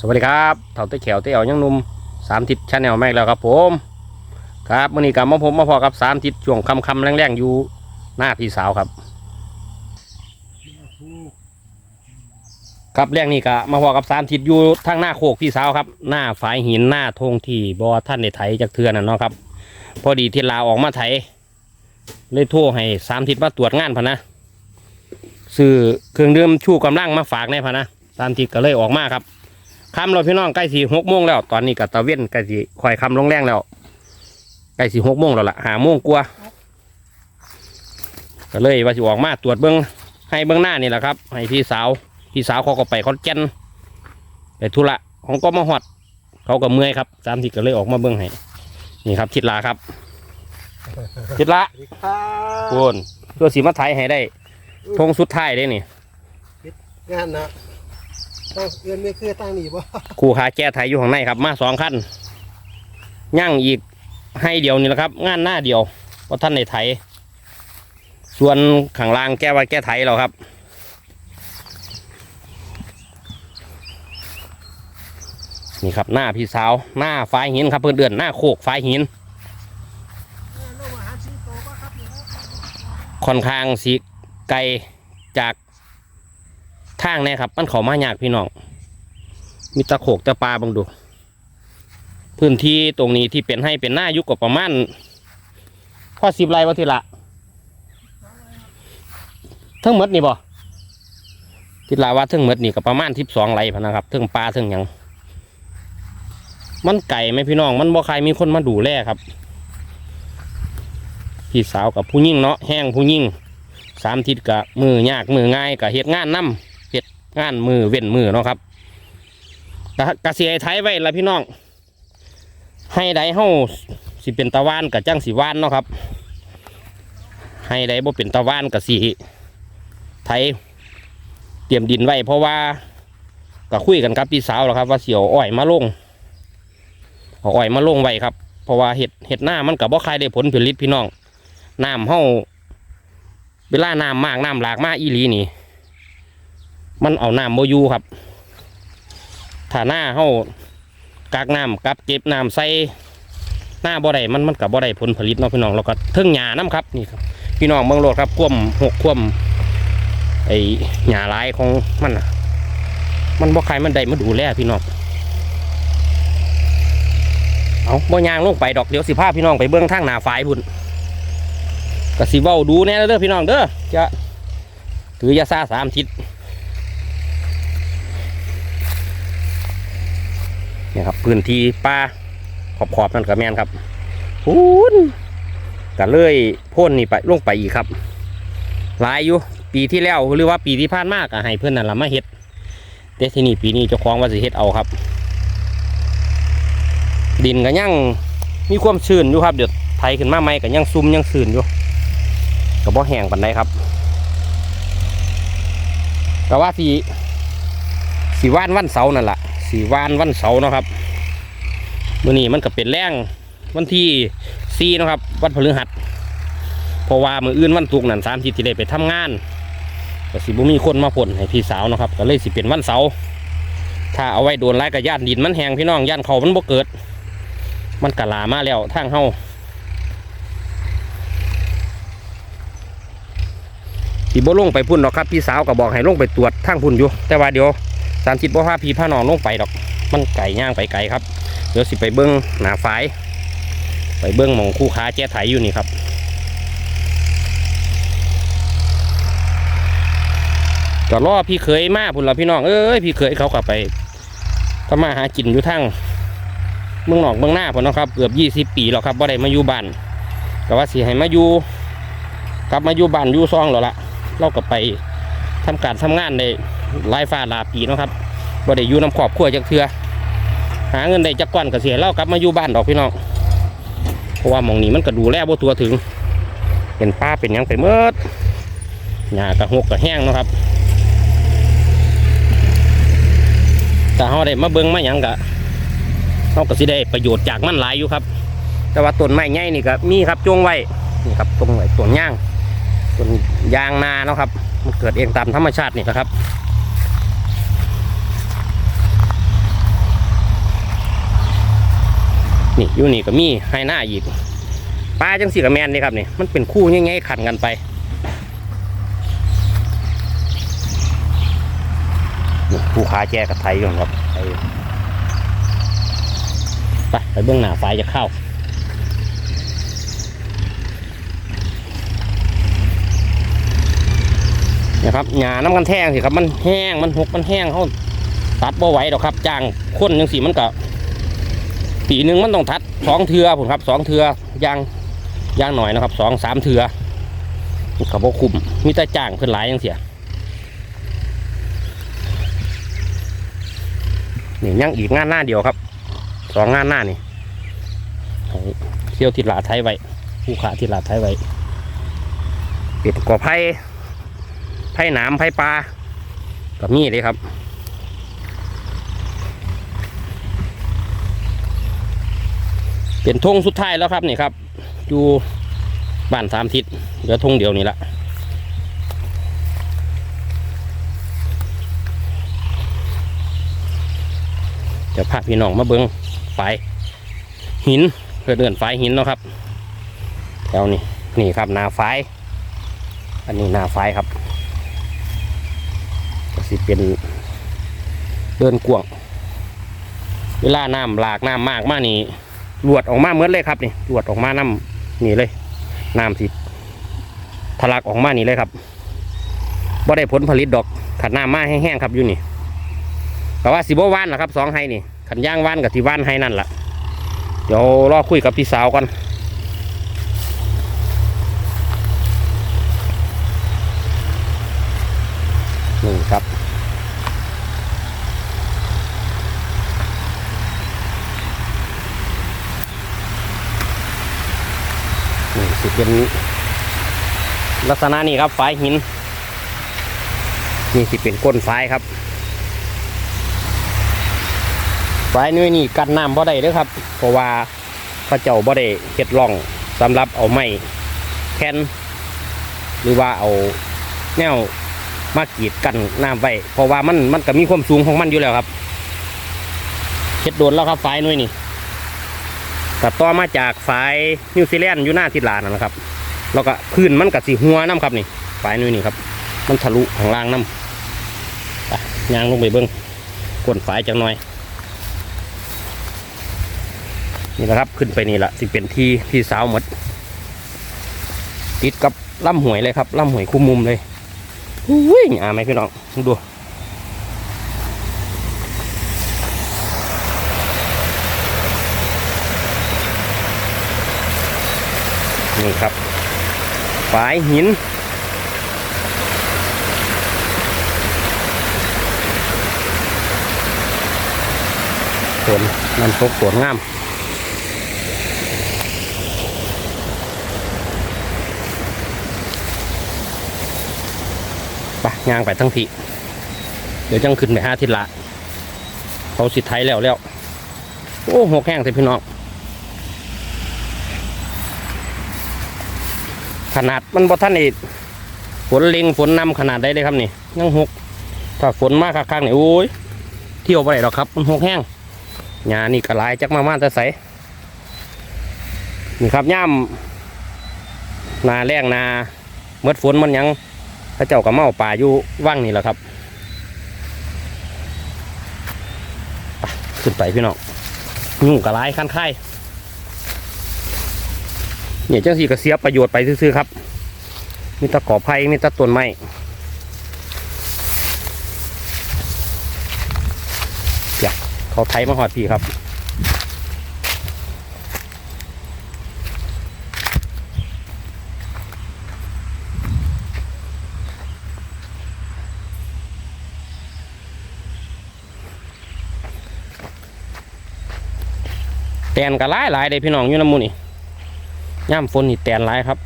สวัสดีครับเถาเต้เขียวเต้เอวยังนุ่มสามทิศชาแนลแม็กแล้วครับผมครับมื่อนี้กับมาผมมาพอกับสามทิศช่วงคำคำแรงๆอยู่หน้าพี่สาวครับ ครับแรงนี้ก็มาพอกับสามทิศอยู่ทางหน้าโคกพี่สาวครับ หน้าฝายหินหน้าทงที่บอท่านในไถจากเทือนั่นเนาะครับ พอดีที่ลาออกมาไถเลยโทรให้สามทิศมาตรวจงานพะนะซื้อเครื่องดื่มชูกำลังมาฝากในพะนะสามทิศก็เลยออกมาครับ คำเราพี่น้องใกล้สี่หกโมงแล้ว ตอนนี้กับตะเว้นใกล้สี่คอยคำลงแรงแล้วใกล้สี่หกโมงแล้วล่ะหาโมงกว่าก็เลยว่าสิออกมาตรวจเบิ้งให้เบิ้งหน้านี่แหละครับ ให้พี่สาวพี่สาวเขาก็ไปคอนแก่นไปธุระของก็มาหอด เขาก็เมื่อยครับสามทีก็เลยออกมาเบิ้งให้นี่ครับทิดลาครับทิดละสวัสดีครับโกนตัวสีมาไทยให้ได้ทงสุดท้ายได้นี่งานนะ ต้องเอื้อนไม่คือตั้งหนีบ่ครูขาแก้ไทยอยู่ข้างในครับ มาสองขั้นย่างอีกให้เดียวนี่แหละครับ งานหน้าเดียวเพราะท่านในไทยส่วนข้างล่างแก้ไว้แก้ไทยเราครับนี่ครับหน้าพี่สาวหน้าฝายหินครับเพื่อนเดือนหน้าโคกฝายหิน ค่อนข้างสีไกลจาก ทางเนี่ยครับ มันเขามายากพี่น้องมีตะโขกตะปลาบังดู พื้นที่ตรงนี้ที่เป็นให้เป็นหน้ายุคกว่าประมาณพ่อสิบไร่วะทีละทั้งหมดนี่บ่ทิลาว่าทั้งหมดนี่ก็ประมาณทิบสองไร่พะนะครับทั้งปลาทั้งหยังมันไก่ไหมพี่น้อง มันบ่ใครมีคนมาดูแลครับพี่สาวกับผู้ยิ่งเนาะแห้งผู้ยิ่งสามทิศกับมือยากมือง่ายกับเหตุงานนํเหตุ งานมือเว้นมือเนาะครับกะกะเสียไทยไว้ละพี่น้อง ให้ใดเฮาสิเป็นตะวันกับจังสีวานเนาะครับ ให้ใดบ่เป็นตะวันกับสีไทยเตรียมดินไว้เพราะว่าก็คุยกันครับพี่สาวแล้วครับ ว่าเสียวอ้อยมาลงเอาอ้อยมาลงไว้ครับ เพราะว่าเห็ดเห็ดหน้ามันกับบ่ใครได้ผลผลิตพี่น้องน้ำเฮาเวลาน้ำมากน้ำหลากมากอีหลีนี่ มันเอาน้ำโมยูครับถ้าหน้าเฮากากน้ำกับเก็บน้ำใส่หน้าบ่ได้มันมันกับบ่ได้ผลผลิตเนาะพี่น้องเราก็เทิงหญ้าน้ำครับนี่ครับ พี่น้องเมืองโลดครับคว่ำหกคว่ำไอหญ้าลายของมันน่ะ มันบ่ใครมันได้มาดูแลพี่น้องเอาบ่ยางลงไปดอกเดี๋ยวสิพาพี่น้องไปเบื้องทางหน้าฝายพุ่นก็สิเว้าดูแน่เด้อพี่น้องเด้อจะถือยาซาสามทิศ นี่ครับพื้นที่ป่าขอบขอบๆนั่นก็แมนครับพูนก็เลยพ่นนี่ไปลงไปอีกครับ หลายอยู่ปีที่แล้วหรือว่าปีที่ผ่านมากอะให้เพื่อนนั่นละมาเฮ็ดแต่ที่นี่ปีนี้เจ้าของว่าสิเฮ็ดเอาครับ ดินก็ยังมีความชื้นอยู่ครับเดี๋ยวไถขึ้นมาใหม่ก็ยังซุ่มยังชื้นอยู่ก็บ่แห้งปานใดครับก็ว่าสีสีว่านวันเสาร์นั่นแหละ สีวานวันเสาร์เนาะครับมื่อนี้มันก็เป็นแรงวันที่สี่นะครับ วันพฤหัสเพราะว่ามืออื่นวันศุกนั่นสามทิศที่ได้ไปทำงานก็สิบุมีคนมาผลให้พี่สาวเนาะครับ ก็เลยสิเป็นวันเสาร์ถ้าเอาไว้โดนไล่กับย่านดินมันแหงพี่น้องย่านเขามันบ่เกิด มันกะลามาแล้วทางเฮาสิบ่ลงไปพุ่นหรอกครับ พี่สาวก็บอกให้ลงไปตรวจทางพุ่นอยู่ แต่ว่าเดี๋ยว สามสิบบ่พาพี่พาน้องลงไปดอก มันไก่ย่างไปไกลครับ เดี๋ยวสิไปเบิ้งหนาฝาย ไปเบิ้งมองคู่ค้าแจ้ไถอยู่นี่ครับก็รอพี่เคยมาพุ่นละพี่น้องเอ้ยพี่เคยเขากลับไปทำมาหากินอยู่ทั้งเมืองนอกเมืองหน้าพุ่นนะครับเกือบยี่สิบปีแล้วครับว่าได้มาอยู่บ้านก็ว่าสิให้มาอยู่กลับมาอยู่บ้านอยู่ซองแล้วละเราก็ไปทำการทำงานในหลายฟ้าลาปีเนาะครับบ่ได้อยู่น้ำขอบขั้วจักเทือหาเงินได้จักก้อนก็เสียแล้วกลับมาอยู่บ้านดอกพี่น้องเพราะว่ามองนี้มันก็ดูแลบ่ตัวถึง เป็นป้าเป็นยังไปเมิดหญ้ากระหกกระแห้งเนาะครับแต่เฮาได้มาเบิ่งมาหยังกะเฮาก็สิได้ประโยชน์จากมันหลายอยู่ครับ แต่ว่าต้นไม้ใหญ่นี่ก็มีครับจงไว้นี่ครับตรงไอ้ต้นย่างต้นยางนาเนาะครับ มันเกิดเองตามธรรมชาตินี่นะครับ นี่อยู่นี่ก็มีให้หน้าอีกปลาจังสีกับแมนนี่ครับนี่มันเป็นคู่ง่ายๆขันกันไปผู้ค้าแจกับไทยอยู่ครับไปไปเบื้องหน้าไฟจะเข้านะครับหญ้าน้ำกันแท่งสิครับมันแห้งมันหกมันแห้งเขาตัดบ่ไหวดอกครับจ้างคนยังสีมันก็ ปีหนึ่งมันต้องทัดสองเทือผมครับสองเทือย่างย่างหน่อยนะครับสองสามเทือกับบ่คุมมีแต่จ้างเพิ่อนหลายยังเสียนี่ยังอีกงานหน้าเดียวครับสองงานหน้านี่เที่ยวทิศลาไทยไว้ผู้ขาทิศลาไทยไว้เป็ดกอไผ่ไผ่หนามไผ่ปลากับมีเลยครับ เป็นธงสุดท้ายแล้วครับนี่ครับ อยู่บ้านสามทิศเหลือธงเดียวนี่ละเดี๋ยวพาพี่น้องมาเบิ้งฝายหินเพื่อเดินฝายหินเนาะครับ แถวนี้นี่ครับนาฝายอันนี้นาฝายครับก็สิเป็นเดินกวางเวลาน้ำหลากน้ำมากมากนี่ หลวดออกมาเหมือนเลยครับนี่หลวดออกมาน้ำนี่เลยน้ำสิทะลักออกมานี่เลยครับบ่ได้ผลผลิตดอกขัดน้ำมาแห้งๆครับอยู่นี่แต่ว่าสิบว่านนะครับสองไฮนี่ขันย่างว่านกับที่ว่านไฮนั่นแหละเดี๋ยวรอคุยกับพี่สาวก่อนนี่ครับ นี่สิเป็นลักษณะนี้ครับฝายหิน นี่สิเป็นก้นฝายครับฝายนี่นี่กันน้ำบ่ได้เด้อครับ เพราะว่าพระเจ้าบ่ได้เฮ็ดร่องสำหรับเอาไม้แคนหรือว่าเอาแนวมากีดกันน้ำไว้เพราะว่ามันมันก็มีความสูงของมันอยู่แล้วครับเฮ็ดโดนแล้วครับฝายนี่นี่ ตัดต่อมาจากฝายนิวซีแลนด์อยู่หน้าทิศลานั่นนะครับ แล้วก็พื้นมันกับสีหัวน้ำครับนี่ฝายนี่นี่ครับ มันทะลุข้างล่างน้ำย่างลงไปเบิ้งก้นฝายจังหน่อย นี่นะครับขึ้นไปนี่แหละสิเป็นที่ที่สาวหมดติดกับล่ำหวยเลยครับล่ำหวยคุ้มมุมเลยอุ้ยอ่าไหมพี่น้องดู นี่ครับฝายหิน สวนมันตกสวนงามไปย่างไปทั้งทีเดี๋ยวจังขึ้นไปห้าทิศละเขาสิไทยแล้วแล้ว โอ้หกแห้งแต่พี่น้อง ขนาดมันบ่ท่านอีกฝนเล็งฝนนำขนาดได้เลยครับนี่ยังหกถ้าฝนมากข้างๆนี่โอ้ยเที่ยวไปไหนหรอกครับ มันหกแห้งหญ้านี่กระลายจักมามาแต่ใสนี่ครับย่ำนาแรงนาเมื่อฝนมันยังพระเจ้ากับเมาป่าอยู่ว่างนี่แหละครับขึ้นไปพี่น้องยุ่งกระลายขั้นค่ เนี่ยจังสีก็เสียประโยชน์ไปซื่อๆครับมีตะกอไผ่มีตะต้นไม้อยากเขาไทยมาหอดพี่ครับแตนก็หลายหลายเลยพี่น้องอยู่น้ำมูนี่ ย่ำฝนนี่แตนหลายครับ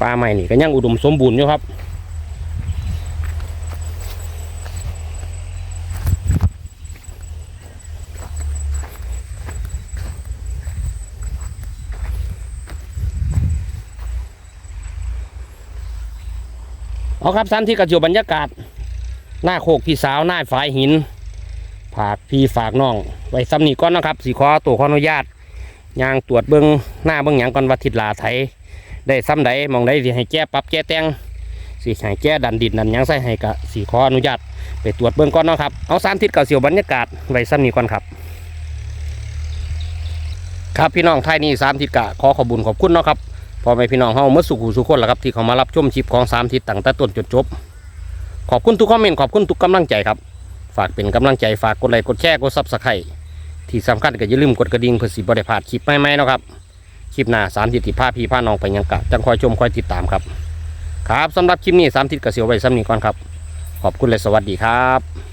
ปลาใหม่นี่ก็ยังอุดมสมบูรณ์อยู่ครับเอาครับสันที่กระจบรรยากาศ หน้าโคกพี่สาวหน้าฝายหิน ฝากพี่ฝากน้อง ไว้ซ้ำนี้ก่อนนะครับสีขอตัวขออนุญาตยางตรวจเบิ้องหน้าเบิ้องหยังก่อนว่าทิศลาไทยได้ซ้ำใดมองใดสิให้แก้ปรับแก้แต่งสิให้แก้ดันดินดันยังใส่ให้กะสีขออนุญาตไปตรวจเบิ้องก่อนนะครับเอาสามทิศก่าเสียวบรรยากาศไว้ซ้ำนี้ก่อนครับ ครับพี่น้องไทยนี่สามทิศกะขอขอบุญขอบคุณนะครับพอไปพี่น้องเฮาเมื่อสุขหูสุขคนแหละครับที่เขามารับชมชิปของสามทิศตั้งแต่ต้นจนจบ ขอบคุณทุกคอมเมนต์ขอบคุณทุกกำลังใจครับ ฝากเป็นกำลังใจฝากกดไลค์กดแชร์กดซับสไครต์ที่สำคัญก็อย่าลืมกดกระดิ่งเพื่อสิบริพลาดคลิปใหม่ๆเนาะครับคลิปหน้าสามทิศที่พาพี่พาน้องไปยังกะจังคอยชมคอยติดตามครับ ครับสำหรับคลิปนี้สามทิศกระเสียวไว้ซ้ำนี้ก่อนครับ ขอบคุณและสวัสดีครับ